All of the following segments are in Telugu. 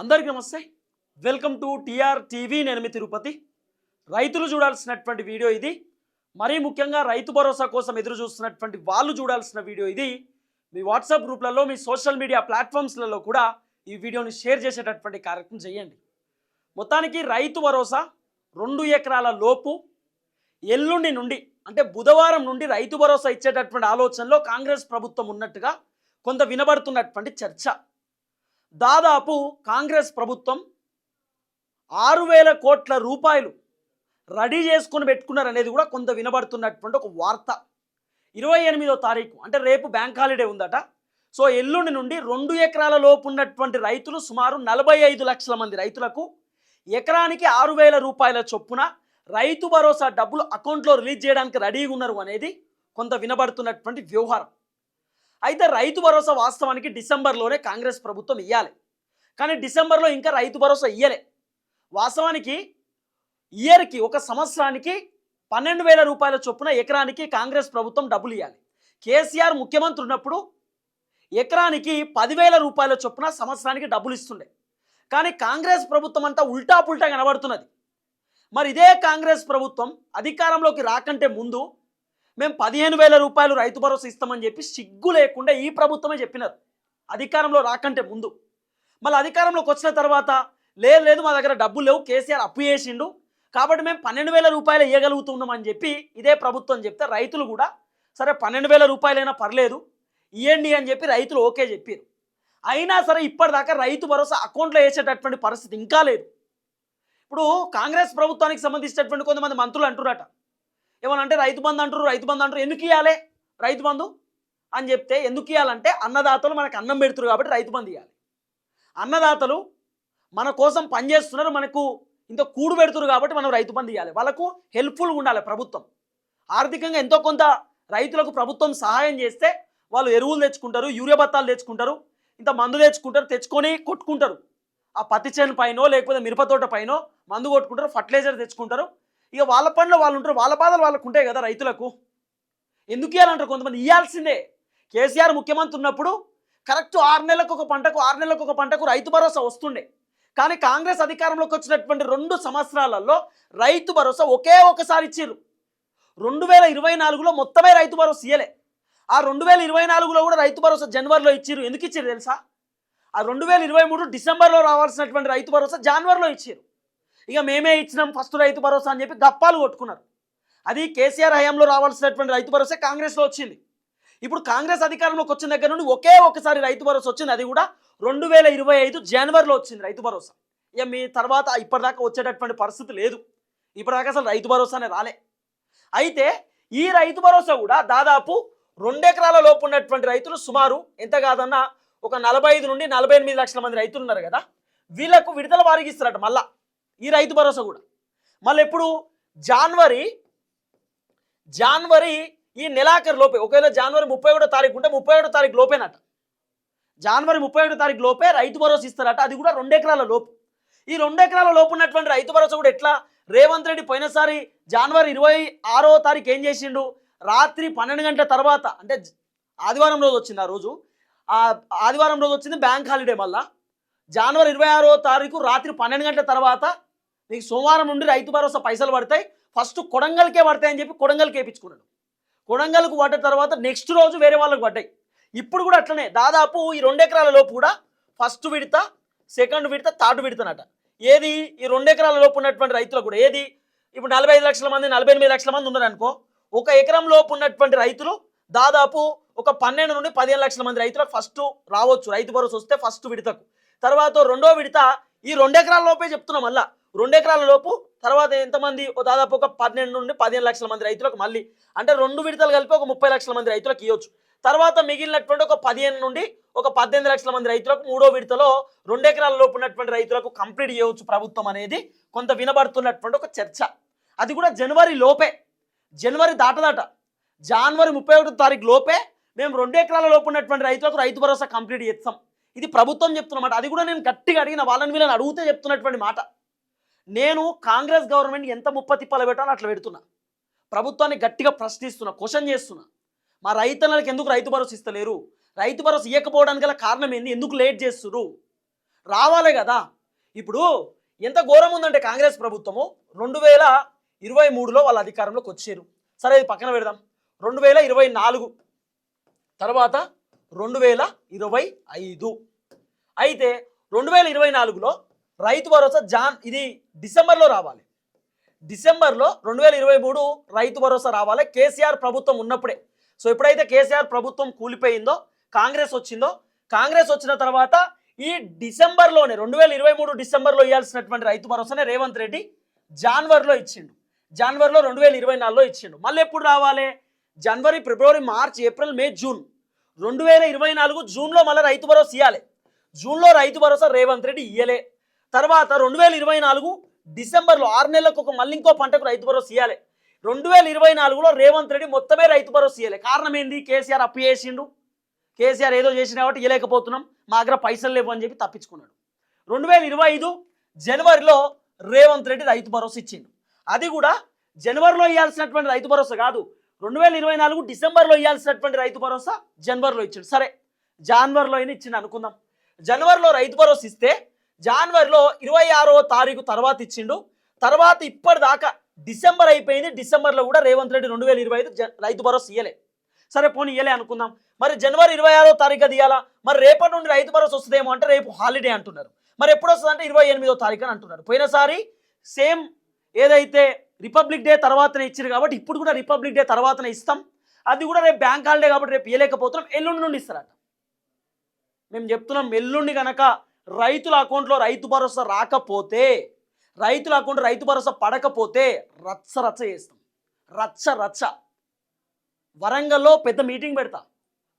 అందరికీ నమస్తే. Welcome to TR TV. నేను మీ తిరుపతి. రైతులు చూడాల్సినటువంటి వీడియో ఇది. మరీ ముఖ్యంగా రైతు భరోసా కోసం ఎదురు చూస్తున్నటువంటి వాళ్ళు చూడాల్సిన వీడియో ఇది. మీ వాట్సాప్ గ్రూప్లలో మీ సోషల్ మీడియా ప్లాట్ఫామ్స్లలో కూడా ఈ వీడియోని షేర్ చేసేటటువంటి కార్యక్రమం చేయండి. మొత్తానికి రైతు భరోసా రెండు ఎకరాల లోపు ఎల్లుండి నుండి అంటే బుధవారం నుండి రైతు భరోసా ఇచ్చేటటువంటి ఆలోచనలో కాంగ్రెస్ ప్రభుత్వం ఉన్నట్టుగా కొంత వినబడుతున్నటువంటి చర్చ. దాదాపు కాంగ్రెస్ ప్రభుత్వం ఆరు వేల కోట్ల రూపాయలు రెడీ చేసుకుని పెట్టుకున్నారు అనేది కూడా కొంత వినబడుతున్నటువంటి ఒక వార్త. ఇరవై ఎనిమిదో తారీఖు అంటే రేపు బ్యాంక్ హాలిడే ఉందట. సో ఎల్లుండి నుండి రెండు ఎకరాల లోపు ఉన్నటువంటి రైతులు సుమారు నలభై ఐదు లక్షల మంది రైతులకు ఎకరానికి ఆరు వేల రూపాయల చొప్పున రైతు భరోసా డబ్బులు అకౌంట్లో రిలీజ్ చేయడానికి రెడీగా ఉన్నారు అనేది కొంత వినబడుతున్నటువంటి వ్యవహారం. అయితే రైతు భరోసా వాస్తవానికి డిసెంబర్లోనే కాంగ్రెస్ ప్రభుత్వం ఇవ్వాలి కానీ డిసెంబర్లో ఇంకా రైతు భరోసా ఇయ్యలే. వాస్తవానికి ఇయర్కి ఒక సంవత్సరానికి పన్నెండు వేల రూపాయల చొప్పున ఎకరానికి కాంగ్రెస్ ప్రభుత్వం డబ్బులు ఇవ్వాలి కేసీఆర్ ముఖ్యమంత్రి ఉన్నప్పుడు ఎకరానికి పదివేల రూపాయల చొప్పున సంవత్సరానికి డబ్బులు ఇస్తుండే. కానీ కాంగ్రెస్ ప్రభుత్వం అంతా ఉల్టా పుల్టా కనబడుతున్నది. మరి ఇదే కాంగ్రెస్ ప్రభుత్వం అధికారంలోకి రాకంటే ముందు మేము పదిహేను వేల రూపాయలు రైతు భరోసా ఇస్తామని చెప్పి సిగ్గు లేకుండా ఈ ప్రభుత్వమే చెప్పినారు. అధికారంలో రాకంటే ముందు. మళ్ళీ అధికారంలోకి వచ్చిన తర్వాత లేదు లేదు మా దగ్గర డబ్బులు లేవు కేసీఆర్ అప్పు చేసిండు. కాబట్టి మేము పన్నెండు వేల రూపాయలు ఇవ్వగలుగుతున్నాం అని చెప్పి ఇదే ప్రభుత్వం చెప్తే రైతులు కూడా సరే పన్నెండు వేల రూపాయలైనా పర్లేదు ఇవ్వండి అని చెప్పి రైతులు ఓకే చెప్పారు. అయినా సరే ఇప్పటిదాకా రైతు భరోసా అకౌంట్లో వేసేటటువంటి పరిస్థితి ఇంకా లేదు. ఇప్పుడు కాంగ్రెస్ ప్రభుత్వానికి సంబంధించినటువంటి కొంతమంది మంత్రులు అంటున్నారట. ఏమనంటే రైతు బంధు అంటారు రైతు బంధు అంటారు ఎందుకు ఇవ్వాలి రైతు బంధు? అని చెప్తే ఎందుకు ఇవ్వాలంటే అన్నదాతలు మనకు అన్నం పెడుతురు కాబట్టి రైతు బంధు ఇవ్వాలి అన్నదాతలు మన కోసం పనిచేస్తున్నారు మనకు ఇంత కూడు పెడుతున్నారు కాబట్టి మనం రైతు బంధు ఇవ్వాలి వాళ్ళకు హెల్ప్ఫుల్గా ఉండాలి ప్రభుత్వం. ఆర్థికంగా ఎంతో కొంత రైతులకు ప్రభుత్వం సహాయం చేస్తే వాళ్ళు ఎరువులు తెచ్చుకుంటారు యూరియా బత్తాలు తెచ్చుకుంటారు ఇంత మందు తెచ్చుకుంటారు తెచ్చుకొని కొట్టుకుంటారు. ఆ పత్తి చేను పైనో లేకపోతే మిరపతోట పైన పైనో మందు కొట్టుకుంటారు ఫర్టిలైజర్ తెచ్చుకుంటారు. ఇక వాళ్ళ పనిలో వాళ్ళు ఉంటారు వాళ్ళ బాధలు వాళ్ళకు ఉంటాయి కదా రైతులకు. ఎందుకు ఇవ్వాలంటారు కొంతమంది? ఇవ్వాల్సిందే కేసీఆర్ ముఖ్యమంత్రి ఉన్నప్పుడు కరెక్ట్ ఆరు నెలలకు ఒక పంటకు ఆరు నెలలకు ఒక పంటకు రైతు భరోసా వస్తుండే. కానీ కాంగ్రెస్ అధికారంలోకి వచ్చినటువంటి రెండు సంవత్సరాలలో రైతు భరోసా ఒకే ఒకసారి ఇచ్చారు రెండు వేల ఇరవై నాలుగులో మొత్తమే రైతు భరోసా ఇయ్యలే. ఆ రెండు వేల ఇరవై నాలుగులో కూడా రైతు భరోసా జనవరిలో ఇచ్చారు ఎందుకు ఇచ్చారు తెలుసా? ఆ రెండు వేల ఇరవై మూడు డిసెంబర్లో రావాల్సినటువంటి రైతు భరోసా జనవరిలో ఇచ్చారు ఇక మేమే ఇచ్చినాం ఫస్ట్ రైతు భరోసా అని చెప్పి గప్పాలు కొట్టుకున్నారు. అది కేసీఆర్ హయాంలో రావాల్సినటువంటి రైతు భరోసా కాంగ్రెస్లో వచ్చింది. ఇప్పుడు కాంగ్రెస్ అధికారంలోకి వచ్చిన దగ్గర నుండి ఒకే ఒకసారి రైతు భరోసా వచ్చింది. అది కూడా రెండు వేల ఇరవై ఐదు జనవరిలో వచ్చింది రైతు భరోసా. ఇక మీ తర్వాత ఇప్పటిదాకా వచ్చేటటువంటి పరిస్థితి లేదు. ఇప్పటిదాకా అసలు రైతు భరోసానే రాలే. అయితే ఈ రైతు భరోసా కూడా దాదాపు రెండెకరాల లోపు ఉన్నటువంటి రైతులు సుమారు ఎంత కాదన్నా ఒక నలభై ఐదు నుండి నలభై ఎనిమిది లక్షల మంది రైతులు ఉన్నారు కదా. వీళ్ళకు విడుదల వారికి ఇస్తారట మళ్ళా. ఈ రైతు భరోసా కూడా. మళ్ళీ ఎప్పుడు? జాన్వరి జాన్వరి ఈ నెలాఖరు లోపే. ఒకవేళ జనవరి ముప్పై ఒకటో తారీఖు ఉంటే ముప్పై ఒకటో తారీఖు లోపేనట. జనవరి ముప్పై ఒకటో తారీఖు లోపే రైతు భరోసా ఇస్తారట. అది కూడా రెండు ఎకరాల లోపు. ఈ రెండు ఎకరాల లోపు ఉన్నటువంటి రైతు భరోసా కూడా ఎట్లా? రేవంత్ రెడ్డి పోయినసారి జనవరి ఇరవై ఆరో తారీఖు ఏం చేసిండు? రాత్రి పన్నెండు గంటల తర్వాత అంటే ఆదివారం రోజు వచ్చింది ఆ రోజు. ఆ ఆదివారం రోజు వచ్చింది బ్యాంక్ హాలిడే మళ్ళా. జనవరి ఇరవై ఆరో తారీఖు రాత్రి పన్నెండు గంటల తర్వాత నీకు సోమవారం నుండి రైతు భరోసా పైసలు పడతాయి. ఫస్ట్ కొడంగల్కే పడతాయని చెప్పి కొడంగల్కి వేయించుకున్నాడు. కొడంగల్కు పడ్డ తర్వాత నెక్స్ట్ రోజు వేరే వాళ్ళకి పడ్డాయి. ఇప్పుడు కూడా అట్లనే. దాదాపు ఈ రెండు ఎకరాల లోపు కూడా ఫస్ట్ విడత సెకండ్ విడత థర్డ్ విడతనట. ఏది? ఈ రెండు ఎకరాల లోపు ఉన్నటువంటి రైతులకు కూడా. ఏది? ఇప్పుడు నలభై ఐదు లక్షల మంది నలభై ఎనిమిది లక్షల మంది ఉన్నారనుకో ఒక ఎకరం లోపు ఉన్నటువంటి రైతులు దాదాపు ఒక పన్నెండు నుండి పదిహేను లక్షల మంది రైతులకు ఫస్ట్ రావచ్చు. రైతు భరోసా వస్తే ఫస్ట్ విడతకు. తర్వాత రెండో విడత ఈ రెండు ఎకరాల లోపే చెప్తున్నాం మళ్ళీ. రెండు ఎకరాల లోపు తర్వాత ఎంతమంది ఓ దాదాపు ఒక పన్నెండు నుండి పదిహేను లక్షల మంది రైతులకు మళ్ళీ అంటే రెండు విడతలు కలిపి ఒక ముప్పై లక్షల మంది రైతులకు ఇవ్వచ్చు. తర్వాత మిగిలినటువంటి ఒక పదిహేను నుండి ఒక పద్దెనిమిది లక్షల మంది రైతులకు మూడో విడతలో రెండు ఎకరాల లోపు ఉన్నటువంటి రైతులకు కంప్లీట్ చేయవచ్చు ప్రభుత్వం అనేది. కొంత వినబడుతున్నటువంటి ఒక చర్చ. అది కూడా జనవరి లోపే. జనవరి దాటదాట. జనవరి ముప్పై ఒకటో తారీఖు లోపే మేము రెండు ఎకరాల లోపు ఉన్నటువంటి రైతులకు రైతు భరోసా కంప్లీట్ చేస్తాం. ఇది ప్రభుత్వం చెప్తున్నమాట అది కూడా నేను గట్టిగా అడిగిన వాళ్ళని వీళ్ళని అడిగితే చెప్తున్నటువంటి మాట. నేను కాంగ్రెస్ గవర్నమెంట్ ఎంత ముప్ప తిప్పలు పెట్టాలో అట్లా పెడుతున్నా. ప్రభుత్వాన్ని గట్టిగా ప్రశ్నిస్తున్నా క్వశ్చన్ చేస్తున్నా. మా రైతన్నలకు ఎందుకు రైతు భరోసా ఇస్తలేరు? రైతు భరోసా ఇవ్వకపోవడానికి గల కారణం ఏంది? ఎందుకు లేట్ చేస్తున్నారు రావాలే కదా. ఇప్పుడు ఎంత ఘోరం ఉందంటే కాంగ్రెస్ ప్రభుత్వము రెండు వేల ఇరవై మూడులో వాళ్ళ అధికారంలోకి వచ్చారు. సరే ఇది పక్కన పెడదాం. రెండు వేల ఇరవై నాలుగు తర్వాత రెండు వేల ఇరవై ఐదు. అయితే రెండు వేల ఇరవై నాలుగులో రైతు భరోసా జాన్ ఇది డిసెంబర్లో రావాలి. డిసెంబర్లో రెండు వేల ఇరవై మూడు రైతు భరోసా రావాలి. కేసీఆర్ ప్రభుత్వం ఉన్నప్పుడే. సో ఎప్పుడైతే కేసీఆర్ ప్రభుత్వం కూలిపోయిందో కాంగ్రెస్ వచ్చిందో కాంగ్రెస్ వచ్చిన తర్వాత ఈ డిసెంబర్లోనే రెండు వేల ఇరవై మూడు డిసెంబర్లో ఇవ్వాల్సినటువంటి రైతు భరోసానే రేవంత్ రెడ్డి జాన్వరిలో ఇచ్చిండు. జనవరిలో రెండు వేల ఇరవై నాలుగులో ఇచ్చిండు. మళ్ళీ ఎప్పుడు రావాలి? జనవరి ఫిబ్రవరి మార్చ్ ఏప్రిల్ మే జూన్. రెండు వేల ఇరవై నాలుగు జూన్లో మళ్ళీ రైతు భరోసా ఇవ్వాలి జూన్లో రైతు భరోసా రేవంత్ రెడ్డి ఇయ్యలే. తర్వాత రెండు వేల ఇరవై నాలుగు డిసెంబర్లో ఆరు నెలలకు ఒక మళ్ళీ ఇంకో పంటకు రైతు భరోసా ఇవ్వాలి రెండు వేల ఇరవై నాలుగులో రేవంత్ రెడ్డి మొత్తమే రైతు భరోసా ఇవ్వాలి కారణం ఏంది? కేసీఆర్ అప్పు చేసిండు. కేసీఆర్ ఏదో చేసిన కాబట్టి ఇవ్వలేకపోతున్నాం మా దగ్గర పైసలు లేవు అని చెప్పి తప్పించుకున్నాడు. రెండు వేల ఇరవై ఐదు జనవరిలో రేవంత్ రెడ్డి రైతు భరోసా ఇచ్చిండు. అది కూడా జనవరిలో ఇవ్వాల్సినటువంటి రైతు భరోసా కాదు. రెండు వేల ఇరవై నాలుగు డిసెంబర్లో ఇవ్వాల్సినటువంటి రైతు భరోసా జనవరిలో ఇచ్చిండు. సరే జనవరిలో అయినా ఇచ్చిండు అనుకుందాం. జనవరిలో రైతు భరోసా ఇస్తే జనవరిలో ఇరవై ఆరో తారీఖు తర్వాత ఇచ్చిండు. తర్వాత ఇప్పటిదాకా డిసెంబర్ అయిపోయింది. డిసెంబర్లో కూడా రేవంత్ రెడ్డి రెండు వేల ఇరవై ఐదు జ- రైతు భరోసా ఇయ్యలే. సరే పోనీ ఇయ్యలే అనుకుందాం. మరి జనవరి ఇరవై ఆరో తారీఖు అది ఇవ్వాలా మరి రేపటి నుండి రైతు భరోసా వస్తుందేమో అంటే రేపు హాలిడే అంటున్నారు. మరి ఎప్పుడు వస్తుంది అంటే ఇరవై ఎనిమిదో తారీఖు అని అంటున్నారు. పోయినసారి సేమ్ ఏదైతే రిపబ్లిక్ డే తర్వాతనే ఇచ్చారు కాబట్టి ఇప్పుడు కూడా రిపబ్లిక్ డే తర్వాతనే ఇస్తాం. అది కూడా రేపు బ్యాంక్ హాలిడే కాబట్టి రేపు ఇవ్వలేకపోతున్నాం ఎల్లుండి నుండి ఇస్తారట. మేము చెప్తున్నాం ఎల్లుండి కనుక రైతుల అకౌంట్లో రైతు భరోసా రాకపోతే రైతుల అకౌంట్ రైతు భరోసా పడకపోతే రచ్చ రచ్చ చేస్తాం. రచ్చ రచ్చ. వరంగల్లో పెద్ద మీటింగ్ పెడతా.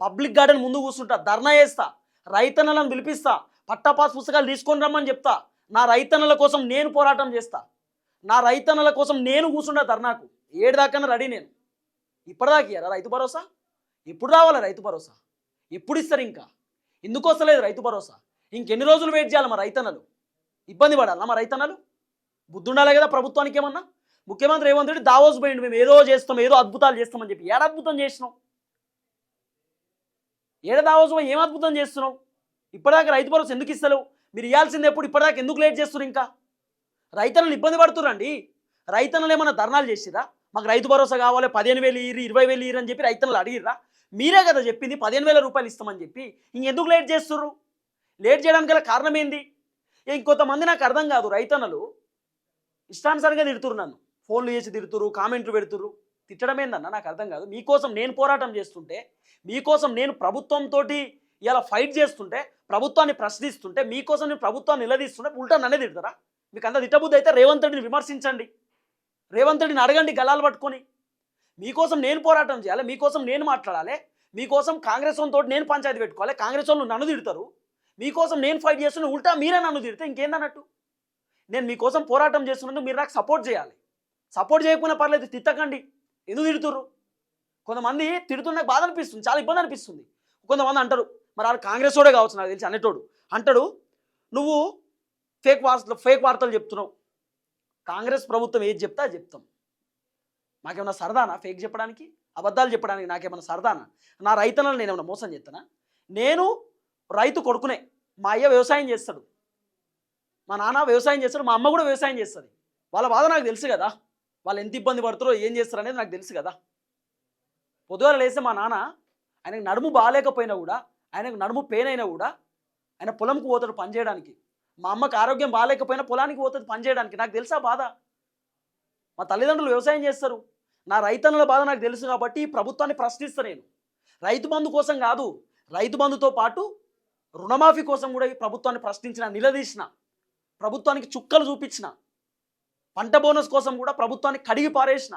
పబ్లిక్ గార్డెన్ ముందు కూర్చుంటా ధర్నా చేస్తా. రైతన్నలను పిలిపిస్తా. పట్టాపాస్ పుస్తకాలు తీసుకొని రమ్మని చెప్తా. నా రైతన్నల కోసం నేను పోరాటం చేస్తా. నా రైతన్నల కోసం నేను కూర్చుంటా ధర్నాకు. ఏడు రెడీ నేను. ఇప్పటిదాకా ఇయ్యరా రైతు భరోసా? ఎప్పుడు రావాలా రైతు భరోసా? ఎప్పుడు ఇస్తారు ఇంకా. ఎందుకు వస్తలేదు రైతు భరోసా? ఇంకెన్ని రోజులు వెయిట్ చేయాలి మా రైతన్నలు? ఇబ్బంది పడాలా మా రైతన్నలు? బుద్ధి ఉండాలి కదా ప్రభుత్వానికి ఏమన్నా? ముఖ్యమంత్రి రేవంత్ రెడ్డి దావోస్ పోయిండు మేము ఏదో చేస్తాం ఏదో అద్భుతాలు చేస్తామని చెప్పి ఏడ అద్భుతం చేసినాం ఏడ దావోస్ పోయి ఏం అద్భుతం చేస్తున్నావు? ఇప్పటిదాకా రైతు భరోసా ఎందుకు ఇస్తలేవు? మీరు ఇవ్వాల్సింది ఎప్పుడు ఇప్పటిదాకా ఎందుకు లేట్ చేస్తున్నారు ఇంకా? రైతన్నలు ఇబ్బంది పడుతురండి రైతన్నలు ఏమైనా ధర్నాలు చేసిరా మాకు రైతు భరోసా కావాలి పదిహేను వేలు ఇరు ఇరవై వేలు ఇరు అని చెప్పి రైతన్నలు అడిగిర్రా? మీరే కదా చెప్పింది పదిహేను వేల రూపాయలు ఇస్తామని చెప్పి ఇంకెందుకు లేట్ చేస్తున్నారు? లేట్ చేయడానికి గల కారణం ఏంది ఇంకొంతమంది నాకు అర్థం కాదు రైతన్నలు. ఇష్టానుసారంగా తిడుతురు నన్ను. ఫోన్లు చేసి తిడుతురు కామెంట్లు పెడుతురు తిట్టడం ఏందన్న నాకు అర్థం కాదు. మీకోసం నేను పోరాటం చేస్తుంటే మీకోసం నేను ప్రభుత్వంతో ఇలా ఫైట్ చేస్తుంటే ప్రభుత్వాన్ని ప్రశ్నిస్తుంటే మీకోసం నేను ప్రభుత్వాన్ని నిలదీస్తుంటే ఉల్టా నన్నే తిడతారా? మీకు అంత తిట్టబుద్ధి అయితే రేవంత్ రెడ్డిని విమర్శించండి. రేవంత్ రెడ్డిని అడగండి గలాలు పట్టుకొని. మీకోసం నేను పోరాటం చేయాలి మీకోసం నేను మాట్లాడాలి మీకోసం కాంగ్రెస్ తోటి నేను పంచాయతీ పెట్టుకోవాలి కాంగ్రెస్ వాళ్ళు నన్ను తిడతారు. మీకోసం నేను ఫైట్ చేస్తున్న ఉల్టా మీరే నన్ను తిడితే ఇంకేందన్నట్టు? నేను మీకోసం పోరాటం చేస్తున్నందుకు మీరు నాకు సపోర్ట్ చేయాలి. సపోర్ట్ చేయకపోయినా పర్లేదు తిట్టకండి. ఎందుకు తిడుతుర్రు? కొంతమంది తిడుతున్న నాకు బాధ అనిపిస్తుంది చాలా ఇబ్బంది అనిపిస్తుంది. కొంతమంది అంటారు మరి వాళ్ళు కాంగ్రెస్ వాడే కావచ్చు నాకు తెలిసి అనేటోడు. అంటాడు నువ్వు ఫేక్ వార్తలు ఫేక్ వార్తలు చెప్తున్నావు. కాంగ్రెస్ ప్రభుత్వం ఏది చెప్తా చెప్తాం. నాకేమన్నా సరదానా ఫేక్ చెప్పడానికి? అబద్ధాలు చెప్పడానికి నాకేమన్నా సరదానా? నా రైతన్నలు నేనేమన్నా మోసం చేస్తానా నేను రైతు కొడుకునే. మా అయ్య వ్యవసాయం చేస్తాడు. మా నాన్న వ్యవసాయం చేస్తాడు మా అమ్మ కూడా వ్యవసాయం చేస్తుంది. వాళ్ళ బాధ నాకు తెలుసు కదా. వాళ్ళు ఎంత ఇబ్బంది పడుతారో ఏం చేస్తారు అనేది నాకు తెలుసు కదా. పొద్దుగాల లేస్తే మా నాన్న ఆయనకు నడుము బాగాలేకపోయినా కూడా ఆయనకు నడుము పెయిన్ అయినా కూడా ఆయన పొలంకు పోతాడు పని చేయడానికి. మా అమ్మకి ఆరోగ్యం బాగాలేకపోయినా పొలానికి పోతుంది పని చేయడానికి. నాకు తెలుసా బాధ? మా తల్లిదండ్రులు వ్యవసాయం చేస్తారు. నా రైతన్నుల బాధ నాకు తెలుసు కాబట్టి ఈ ప్రభుత్వాన్ని ప్రశ్నిస్తా నేను. రైతు బంధు కోసం కాదు రైతు బంధుతో పాటు రుణమాఫీ కోసం కూడా ఈ ప్రభుత్వాన్ని ప్రశ్నించిన నిలదీసిన ప్రభుత్వానికి చుక్కలు చూపించిన పంట బోనస్ కోసం కూడా ప్రభుత్వాన్ని కడిగి పారేసిన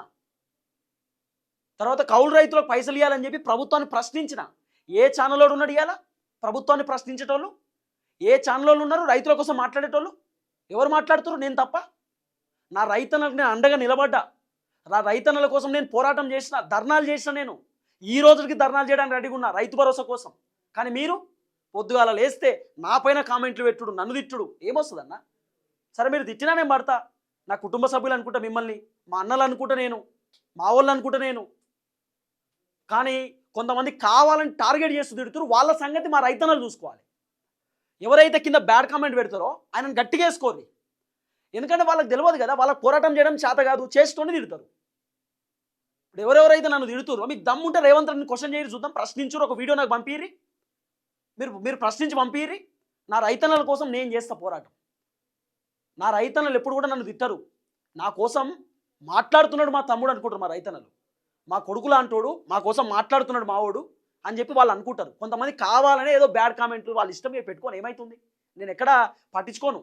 తర్వాత కౌలు రైతులకు పైసలు ఇవ్వాలని చెప్పి ప్రభుత్వాన్ని ప్రశ్నించిన ఏ ఛానల్లో ఉన్నాడు ఇవాళ ప్రభుత్వాన్ని ప్రశ్నించేటోళ్ళు ఏ ఛానల్లో ఉన్నారు? రైతుల కోసం మాట్లాడేటోళ్ళు ఎవరు మాట్లాడుతారు నేను తప్ప. నా రైతన్నలకు నేను అండగా నిలబడ్డా. నా రైతన్నల కోసం నేను పోరాటం చేసిన ధర్నాలు చేసిన నేను. ఈ రోజుకి ధర్నాలు చేయడానికి రెడీగా ఉన్నా రైతు భరోసా కోసం. కానీ మీరు? పొద్దుగాల లేస్తే నా పైన కామెంట్లు పెట్టుడు నన్ను తిట్టుడు. ఏమొస్తుందన్న? సరే మీరు తిట్టినా నేను పడతా. నా కుటుంబ సభ్యులు అనుకుంటా మిమ్మల్ని మా అన్నలు అనుకుంటా నేను మా వాళ్ళు అనుకుంటా నేను. కానీ కొంతమంది కావాలని టార్గెట్ చేస్తూ తిడుతురు వాళ్ళ సంగతి మా రైతన్నలు చూసుకోవాలి. ఎవరైతే కింద బ్యాడ్ కామెంట్ పెడతారో ఆయనను గట్టిగా వేసుకోరు ఎందుకంటే వాళ్ళకి తెలియదు కదా వాళ్ళకి పోరాటం చేయడం చేత కాదు చేస్తూనే తిడతారు. ఇప్పుడు ఎవరెవరైతే నన్ను తిడుతురో మీకు దమ్ముంటే రేవంత్ రెడ్డిని క్వశ్చన్ చేయరు చూద్దాం ప్రశ్నించురు ఒక వీడియో నాకు పంపిరి మీరు మీరు ప్రశ్నించి పంపిరి నా రైతన్నల కోసం నేను చేస్తా పోరాటం. నా రైతన్నలు ఎప్పుడు కూడా నన్ను తిట్టరు. నా కోసం మాట్లాడుతున్నాడు మా తమ్ముడు అనుకుంటారు మా రైతన్నలు. మా కొడుకులా అంటోడు మా కోసం మాట్లాడుతున్నాడు మావోడు అని చెప్పి వాళ్ళు అనుకుంటారు. కొంతమంది కావాలనే ఏదో బ్యాడ్ కామెంట్లు వాళ్ళ ఇష్టం మీద పెట్టుకొని ఏమవుతుంది నేను ఎక్కడ పట్టించుకోను.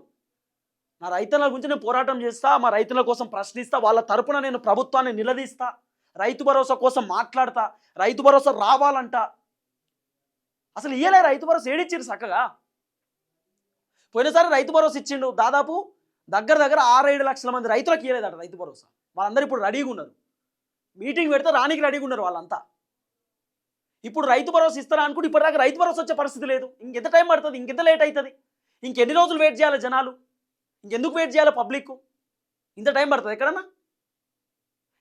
నా రైతన్నల గురించి నేను పోరాటం చేస్తా మా రైతుల కోసం ప్రశ్నిస్తా వాళ్ళ తరపున నేను ప్రభుత్వాన్ని నిలదీస్తా రైతు భరోసా కోసం మాట్లాడతా రైతు భరోసా రావాలంట. అసలు ఇయ్యలే రైతు భరోసా ఏడిచ్చారు చక్కగా. పోయినసారి రైతు భరోసా ఇచ్చిండు. దాదాపు దగ్గర దగ్గర ఆరు ఏడు లక్షల మంది రైతులకు ఇవ్వలేదట రైతు భరోసా. వాళ్ళందరూ ఇప్పుడు రెడీగా ఉన్నారు. మీటింగ్ పెడితే రానికి రెడీగా ఉన్నారు వాళ్ళంతా. ఇప్పుడు రైతు భరోసా ఇస్తారా అనుకుంటే ఇప్పటిదాకా రైతు భరోసా వచ్చే పరిస్థితి లేదు. ఇంకెంత టైం పడుతుంది? ఇంకెంత లేట్ అవుతుంది ఇంకెన్ని రోజులు వెయిట్ చేయాలి జనాలు? ఇంకెందుకు వెయిట్ చేయాలి పబ్లిక్? ఇంత టైం పడుతుంది ఎక్కడన్నా?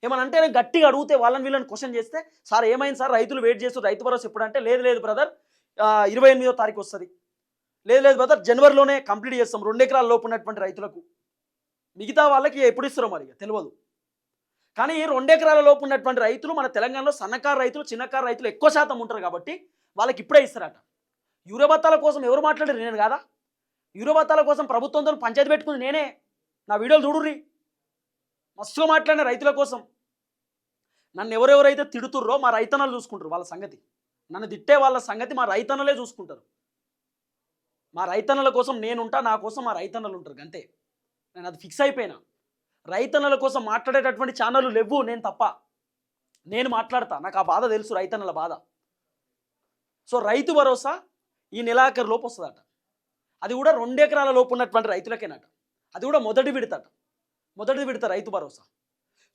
ఏమన్నా అంటే గట్టిగా అడిగితే వాళ్ళని వీళ్ళని క్వశ్చన్ చేస్తే సార్ ఏమైంది సార్? రైతులు వెయిట్ చేస్తూ రైతు భరోసా ఎప్పుడంటే లేదు లేదు బ్రదర్. ఇరవై ఎనిమిదో తారీఖు వస్తుంది. లేదు లేదు బ్రదర్ జనవరిలోనే కంప్లీట్ చేస్తాం. రెండు ఎకరాల లోపు ఉన్నటువంటి రైతులకు. మిగతా వాళ్ళకి ఎప్పుడు ఇస్తారో మరి తెలియదు కానీ ఈ రెండు ఎకరాల లోపు ఉన్నటువంటి రైతులు మన తెలంగాణలో సన్నకారు రైతులు చిన్నకారు రైతులు ఎక్కువ శాతం ఉంటారు కాబట్టి వాళ్ళకి ఇప్పుడే ఇస్తారట. యూరియా బత్తాల కోసం ఎవరు మాట్లాడారు? నేను కాదా? యూరియా బత్తాల కోసం ప్రభుత్వంతో పంచాయతీ పెట్టుకుంది నేనే. నా వీడియోలు చూడుర్రి. మస్తుగా మాట్లాడిన రైతుల కోసం. నన్ను ఎవరెవరైతే తిడుతుర్రో మా రైతన్నలు చూసుకుంటారు వాళ్ళ సంగతి. నన్ను తిట్టే వాళ్ళ సంగతి మా రైతన్నలే చూసుకుంటారు. మా రైతన్నల కోసం నేనుంటా నా కోసం మా రైతన్నలు ఉంటారు అంతే నేను అది ఫిక్స్ అయిపోయినా. రైతన్నల కోసం మాట్లాడేటటువంటి ఛానళ్ళు లేవు నేను తప్ప. నేను మాట్లాడతా నాకు ఆ బాధ తెలుసు రైతన్నల బాధ. సో రైతు భరోసా ఈ నెలాఖరు లోపు వస్తుందట. అది కూడా రెండు ఎకరాల లోపు ఉన్నటువంటి రైతులకేనట. అది కూడా మొదటి విడతట. మొదటి విడత రైతు భరోసా.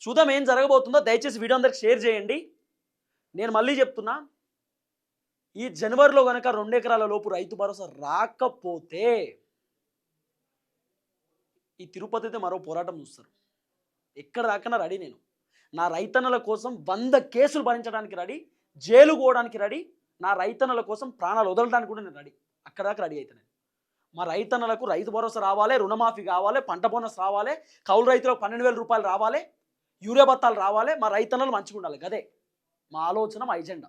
చూద్దాం ఏం జరగబోతుందో దయచేసి వీడియో అందరికి షేర్ చేయండి. నేను మళ్ళీ చెప్తున్నా ఈ జనవరిలో కనుక రెండు ఎకరాల లోపు రైతు భరోసా రాకపోతే ఈ తిరుపతి అయితే మరో పోరాటం చూస్తారు. ఎక్కడ దాకన్నా రెడీ నేను. నా రైతన్నల కోసం వంద కేసులు భరించడానికి రెడీ జైలు పోవడానికి రెడీ నా రైతన్నల కోసం ప్రాణాలు వదలడానికి కూడా నేను రెడీ. అక్కడ దాకా రెడీ అవుతాను నేను మా రైతన్నలకు రైతు భరోసా రావాలి రుణమాఫీ కావాలి పంట బోనస్ రావాలి కౌలు రైతులకు పన్నెండు వేల రూపాయలు రావాలి యూరియా బత్తాలు రావాలి మా రైతన్నలు మంచిగా ఉండాలి గదే. మా ఆలోచన మా ఎజెండా.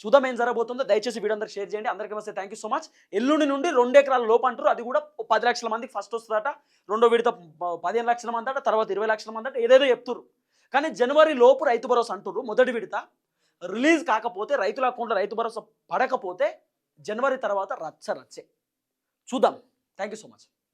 చూద్దాం ఏం జరగబోతుందో. దయచేసి వీడియో అందరికి షేర్ చేయండి. అందరికీ వస్తే థ్యాంక్ యూ సో మచ్ ఎల్లుండి నుండి రెండు ఎకరాల లోపు అంటారు అది కూడా పది లక్షల మందికి ఫస్ట్ వస్తుందట. రెండో విడత పదిహేను లక్షల మంది అట తర్వాత ఇరవై లక్షల మంది అట ఏదేదో చెప్తున్నారు కానీ జనవరి లోపు రైతు భరోసా అంటున్నారు మొదటి విడత. రిలీజ్ కాకపోతే రైతుల అకౌంట్లో రైతు భరోసా పడకపోతే జనవరి తర్వాత రచ్చ రచ్చే. చూద్దాం. Thank you so much